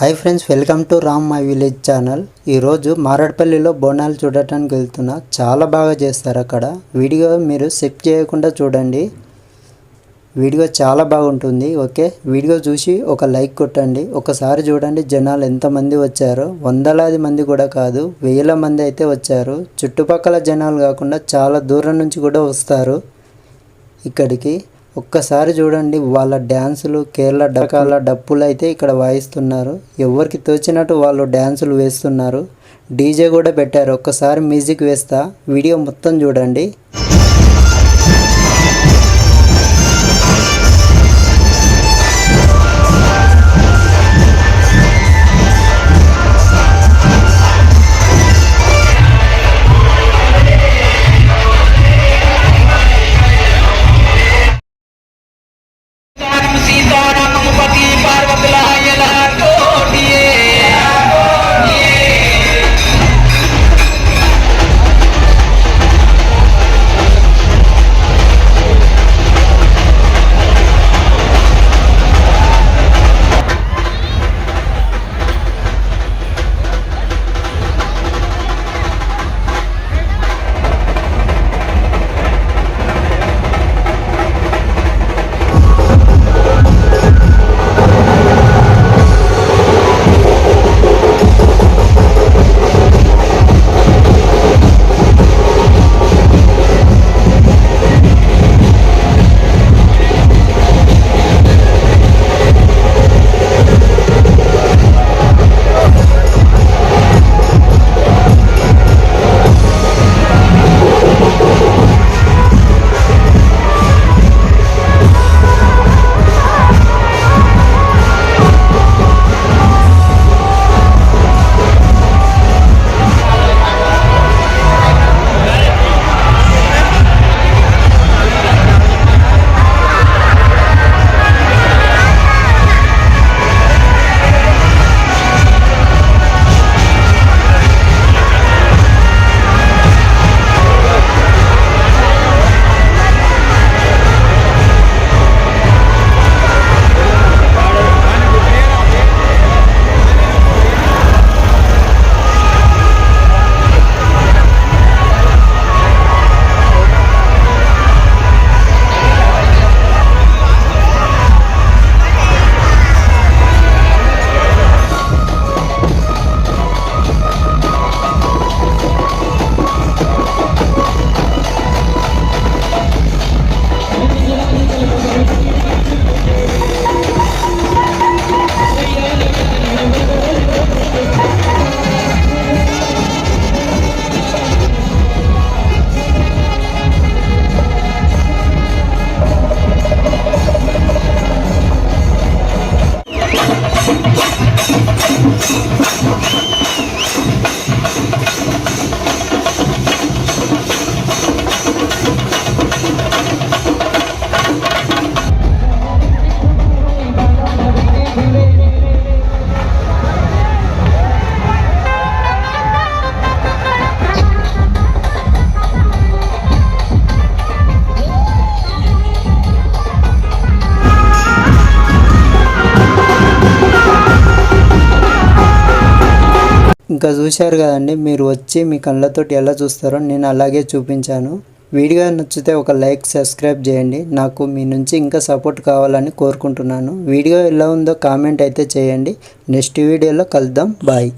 Hi friends welcome to Ram my village channel ఈరోజు మారడపల్లిలో బోనాలు చూడటానికి వెళ్తున్నా. చాలా బాగా చేస్తారు అక్కడ. వీడియో మీరు సెట్ చేయకుండా చూడండి. వీడియో చాలా బాగుంటుంది ఓకే? వీడియో చూసి ఒక లైక్ కొట్టండి. ఒకసారి చూడండి జనాలు ఎంతమంది వచ్చారో. వందలాది మంది కూడా కాదు వేల మంది అయితే వచ్చారు. చుట్టుపక్కల జనాలు కాకుండా చాలా దూరం నుంచి కూడా వస్తారు ఇక్కడికి. ఒక్కసారి చూడండి వాళ్ళ డ్యాన్సులు కేరళ రకాల డప్పులు అయితే ఇక్కడ వాయిస్తున్నారు. ఎవరికి తోచినట్టు వాళ్ళు డ్యాన్సులు వేస్తున్నారు. డీజే కూడా పెట్టారు. ఒక్కసారి మ్యూజిక్ వేస్తా. వీడియో మొత్తం చూడండి. ఇంకా చూశారు కదండి మీరు వచ్చి మీ కళ్ళతోటి ఎలా చూస్తారో నేను అలాగే చూపించాను. వీడియో నచ్చితే ఒక లైక్ సబ్స్క్రైబ్ చేయండి. నాకు మీ నుంచి ఇంకా సపోర్ట్ కావాలని కోరుకుంటున్నాను. వీడియో ఎలా ఉందో కామెంట్ అయితే చేయండి. నెక్స్ట్ వీడియోలో కలుద్దాం. బాయ్.